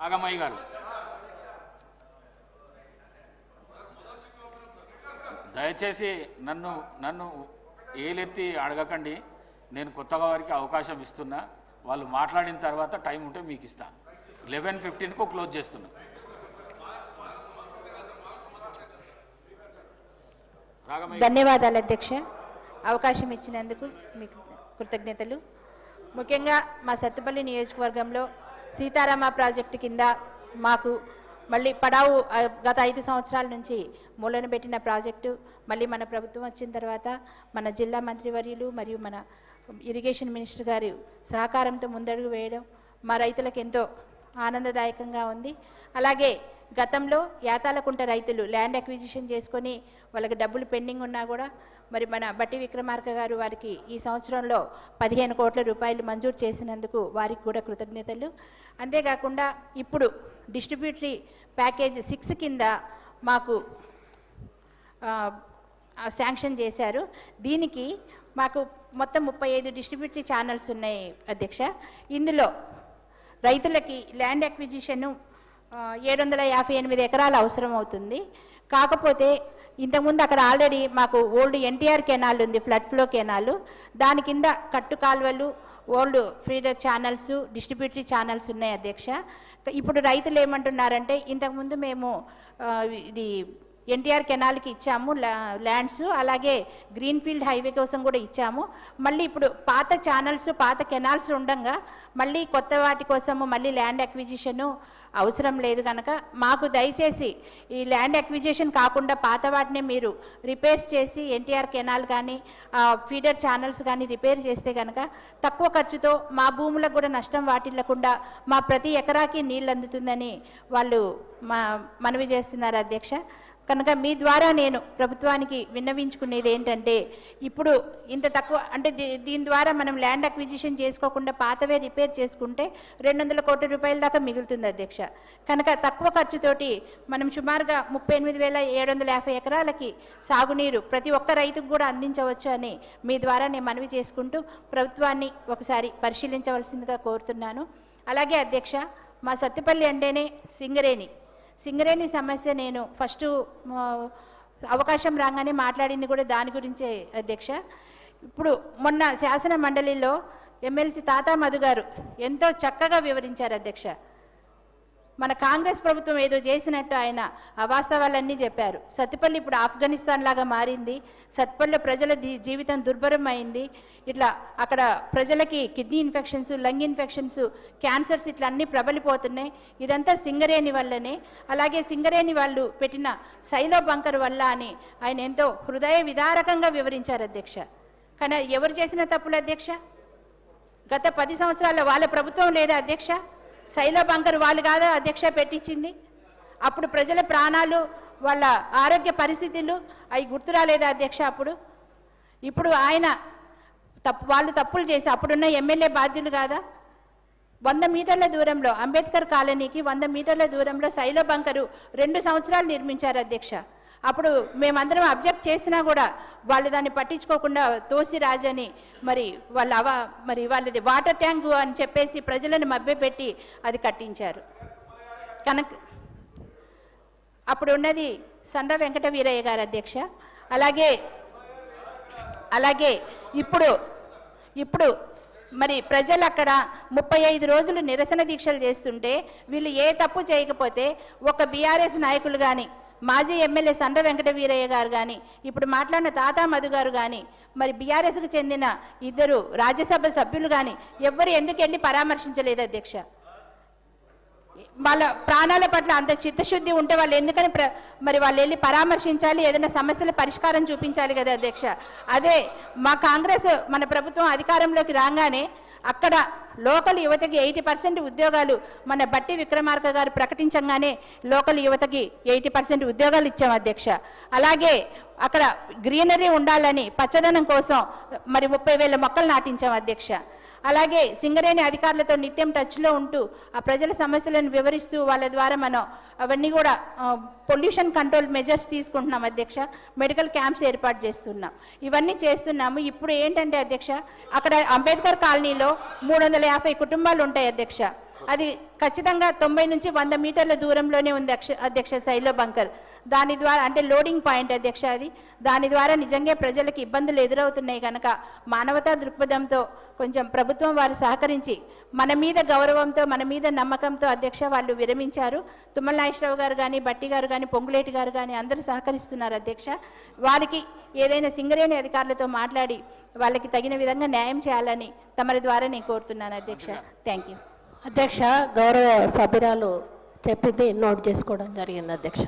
ఆగమయ్య గారు. దయచేసి నన్ను నన్ను ఏలెత్తి అడగకండి. నేను కొత్తగా వారికి అవకాశం ఇస్తున్నా. వాళ్ళు మాట్లాడిన తర్వాత టైం ఉంటే మీకు ఇస్తాను లెవెన్ ఫిఫ్టీన్కు క్లోజ్ చేస్తున్నా. ధన్యవాదాలు అధ్యక్ష. అవకాశం ఇచ్చినందుకు మీకు కృతజ్ఞతలు. ముఖ్యంగా మా సత్తుపల్లి నియోజకవర్గంలో సీతారామ ప్రాజెక్టు కింద మాకు మళ్ళీ పడావు గత ఐదు సంవత్సరాల నుంచి మూలన పెట్టిన ప్రాజెక్టు మళ్ళీ మన ప్రభుత్వం వచ్చిన తర్వాత మన జిల్లా మంత్రివర్యులు మరియు మన ఇరిగేషన్ మినిస్టర్ గారి సహకారంతో ముందడుగు వేయడం మా రైతులకు ఎంతో ఆనందదాయకంగా ఉంది. అలాగే గతంలో యాతాలకుంట రైతులు ల్యాండ్ అక్విజిషన్ చేసుకొని వాళ్ళకి డబ్బులు పెండింగ్ ఉన్నా కూడా మరి మన బట్టి విక్రమార్క గారు వారికి ఈ సంవత్సరంలో పదిహేను కోట్ల రూపాయలు మంజూరు చేసినందుకు వారికి కూడా కృతజ్ఞతలు. అంతేకాకుండా ఇప్పుడు డిస్ట్రిబ్యూటరీ ప్యాకేజ్ సిక్స్ కింద మాకు శాంక్షన్ చేశారు. దీనికి మాకు మొత్తం ముప్పై ఐదు డిస్ట్రిబ్యూటరీ ఛానల్స్ ఉన్నాయి అధ్యక్ష. ఇందులో రైతులకి ల్యాండ్ అక్విజిషను ఏడు వందల యాభై ఎనిమిది ఎకరాలు అవసరం అవుతుంది. కాకపోతే ఇంతకుముందు అక్కడ ఆల్రెడీ మాకు ఓల్డ్ ఎన్టీఆర్ కెనాల్ ఉంది ఫ్లడ్ ఫ్లో కెనాల్. దాని కింద కట్టు కాలువలు old feeder channels distributary channels ఉన్నాయి అధ్యక్ష. ఇప్పుడు రైతులు ఏమంటున్నారంటే ఇంతకుముందు మేము ఇది ఎన్టీఆర్ కెనాల్కి ఇచ్చాము ల్యాండ్స్ అలాగే గ్రీన్ ఫీల్డ్ హైవే కోసం కూడా ఇచ్చాము. మళ్ళీ ఇప్పుడు పాత ఛానల్స్ పాత కెనాల్స్ ఉండగా మళ్ళీ కొత్త వాటి కోసము మళ్ళీ ల్యాండ్ అక్విజిషను అవసరం లేదు కనుక మాకు దయచేసి ఈ ల్యాండ్ అక్విజిషన్ కాకుండా పాత వాటిని మీరు రిపేర్స్ చేసి ఎన్టీఆర్ కెనాల్ కానీ ఫీడర్ ఛానల్స్ కానీ రిపేర్ చేస్తే కనుక తక్కువ ఖర్చుతో మా భూములకు కూడా నష్టం వాటిల్లకుండా మా ప్రతి ఎకరాకి నీళ్ళు అందుతుందని వాళ్ళు మా మనవి చేస్తున్నారు అధ్యక్ష. కనుక మీ ద్వారా నేను ప్రభుత్వానికి విన్నవించుకునేది ఏంటంటే ఇప్పుడు ఇంత తక్కువ అంటే దీ- దీని ద్వారా మనం ల్యాండ్ అక్విజిషన్ చేసుకోకుండా పాతవే రిపేర్ చేసుకుంటే రెండు వందల కోట్ల రూపాయల దాకా మిగులుతుంది అధ్యక్ష. కనుక తక్కువ ఖర్చుతోటి మనం సుమారుగా ముప్పై ఎనిమిది వేల ఏడు వందల యాభై ఎకరాలకి సాగునీరు ప్రతి ఒక్క రైతుకు కూడా అందించవచ్చు అని మీ ద్వారా నేను మనవి చేసుకుంటూ ప్రభుత్వాన్ని ఒకసారి పరిశీలించవలసిందిగా కోరుతున్నాను. అలాగే అధ్యక్ష మా సత్తిపల్లి అంటేనే సింగరేణి. సింగరేణి సమస్య నేను ఫస్ట్ అవకాశం రాగానే మాట్లాడింది కూడా దాని గురించే అధ్యక్ష. ఇప్పుడు మొన్న శాసన మండలిలో ఎమ్మెల్సీ తాతా మధు గారు ఎంతో చక్కగా వివరించారు అధ్యక్ష. మన కాంగ్రెస్ ప్రభుత్వం ఏదో చేసినట్టు ఆయన అవాస్తవాలన్నీ చెప్పారు. సత్తిపల్లి ఇప్పుడు ఆఫ్ఘనిస్తాన్ లాగా మారింది. సత్తుపల్లి ప్రజల జీవితం దుర్భరం అయింది ఇట్లా అక్కడ ప్రజలకి kidney infections lung infections cancers ఇట్లా అన్నీ ప్రబలిపోతున్నాయి. ఇదంతా సింగరేణి వల్లనే. అలాగే సింగరేణి వాళ్ళు పెట్టిన శైలో బంకర్ వల్ల అని ఆయన ఎంతో హృదయ విదారకంగా వివరించారు అధ్యక్ష. కానీ ఎవరు చేసిన తప్పులు అధ్యక్ష? గత పది సంవత్సరాల వాళ్ళ ప్రభుత్వం లేదా అధ్యక్ష? శైలో బంకర్ వాళ్ళు కాదా అధ్యక్ష పెట్టించింది? అప్పుడు ప్రజల ప్రాణాలు వాళ్ళ ఆరోగ్య పరిస్థితులు అవి గుర్తురాలేదా అధ్యక్ష అప్పుడు? ఇప్పుడు ఆయన తప్పు వాళ్ళు తప్పులు చేసి అప్పుడున్న ఎమ్మెల్యే బాధ్యులు కాదా? వంద మీటర్ల దూరంలో అంబేద్కర్ కాలనీకి వంద మీటర్ల దూరంలో శైలో బంకరు రెండు సంవత్సరాలు నిర్మించారు అధ్యక్ష. అప్పుడు మేమందరం అబ్జెక్ట్ చేసినా కూడా వాళ్ళు దాన్ని పట్టించుకోకుండా తోసి రాజని మరి వాళ్ళ అవ మరి వాళ్ళది వాటర్ ట్యాంక్ అని చెప్పేసి ప్రజలను మభ్యపెట్టి అది కట్టించారు. కనుక అప్పుడు ఉన్నది సండ్ర వెంకట వీరయ్య గారు అధ్యక్ష. అలాగే అలాగే ఇప్పుడు ఇప్పుడు మరి ప్రజలు అక్కడ ముప్పై ఐదు రోజులు నిరసన దీక్షలు చేస్తుంటే వీళ్ళు ఏ తప్పు చేయకపోతే ఒక బీఆర్ఎస్ నాయకులు కానీ మాజీ ఎమ్మెల్యే సండ్ర వెంకట వీరయ్య గారు కానీ ఇప్పుడు మాట్లాడిన తాతా మధు గారు కానీ మరి బీఆర్ఎస్కి చెందిన ఇద్దరు రాజ్యసభ సభ్యులు కానీ ఎవ్వరు ఎందుకు వెళ్ళి పరామర్శించలేదు అధ్యక్ష? వాళ్ళ ప్రాణాల పట్ల అంత చిత్తశుద్ధి ఉంటే వాళ్ళు ఎందుకని ప్ర మరి వాళ్ళు వెళ్ళి పరామర్శించాలి? ఏదైనా సమస్యల పరిష్కారం చూపించాలి కదా అధ్యక్ష? అదే మా కాంగ్రెస్ మన ప్రభుత్వం అధికారంలోకి రాగానే అక్కడ లోకల్ యువతకి ఎయిటీ పర్సెంట్ ఉద్యోగాలు మన బట్టి విక్రమార్క గారు ప్రకటించగానే లోకల్ యువతకి ఎయిటీ పర్సెంట్ ఉద్యోగాలు ఇచ్చాం అధ్యక్ష. అలాగే అక్కడ గ్రీనరీ ఉండాలని పచ్చదనం కోసం మరి ముప్పై వేల మొక్కలు నాటించాం అధ్యక్ష. అలాగే సింగరేణి అధికారులతో నిత్యం టచ్లో ఉంటూ ఆ ప్రజల సమస్యలను వివరిస్తూ వాళ్ళ ద్వారా మనం అవన్నీ కూడా పొల్యూషన్ కంట్రోల్ మెజర్స్ తీసుకుంటున్నాం అధ్యక్ష. మెడికల్ క్యాంప్స్ ఏర్పాటు చేస్తున్నాం. ఇవన్నీ చేస్తున్నాము. ఇప్పుడు ఏంటంటే అధ్యక్ష అక్కడ అంబేద్కర్ కాలనీలో మూడు వందల యాభై కుటుంబాలు ఉంటాయి అధ్యక్ష. అది ఖచ్చితంగా తొంభై నుంచి వంద మీటర్ల దూరంలోనే ఉంది అక్ష- అధ్యక్ష శైలో బంకర్. దాని ద్వారా అంటే లోడింగ్ పాయింట్ అధ్యక్ష అది. దాని ద్వారా నిజంగా ప్రజలకు ఇబ్బందులు ఎదురవుతున్నాయి కనుక మానవతా దృక్పథంతో కొంచెం ప్రభుత్వం వారు సహకరించి మన మీద గౌరవంతో మన మీద నమ్మకంతో అధ్యక్ష వాళ్ళు విరమించారు. తుమ్మల నాగేశ్వరరావు గారు కానీ బట్టి గారు కానీ పొంగులేటి గారు కానీ అందరూ సహకరిస్తున్నారు అధ్యక్ష. వారికి ఏదైనా సింగరేణి అధికారులతో మాట్లాడి వాళ్ళకి తగిన విధంగా న్యాయం చేయాలని తమరి ద్వారా నేను కోరుతున్నాను అధ్యక్ష. థ్యాంక్ యూ అధ్యక్ష గౌరవ సభ్యురాలు చెప్పింది నోట్ చేసుకోవడం జరిగింది అధ్యక్ష.